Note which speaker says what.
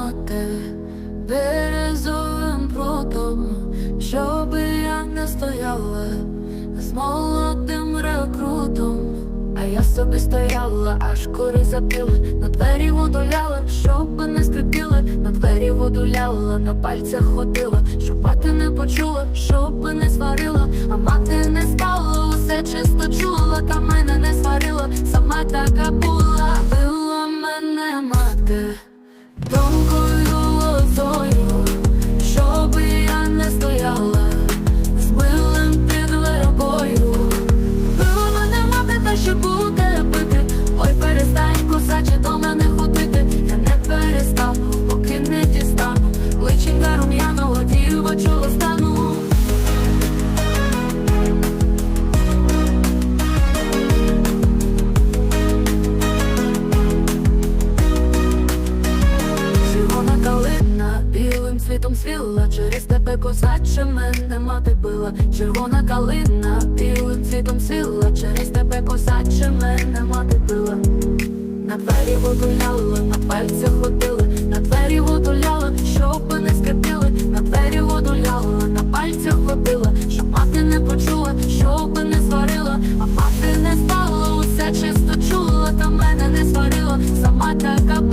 Speaker 1: мати березовим прутом, щоби я не стояла з молодим рекрутом. А я собі стояла, аж кори запіли, на двері воду ляла, щоб не скрипіли, на двері воду ляла, на пальцях ходила, щоб мати не почула, щоб не сварила, а мати не спала, усе чисто чула, та мене не сварила, сама така була, цвіла, через тебе козаче мене мати била, червона калина, білим цвітом сила через тебе козаче мене мати била, на двері воду ляла, на пальцях ходили, на двері воду ляла, щоб не скрипіли, на двері водуляли, на пальцях ходила, щоб мати не почула, щоб не сварила, а мати не стала, усе чисто чула, та мене не сварила, сама така.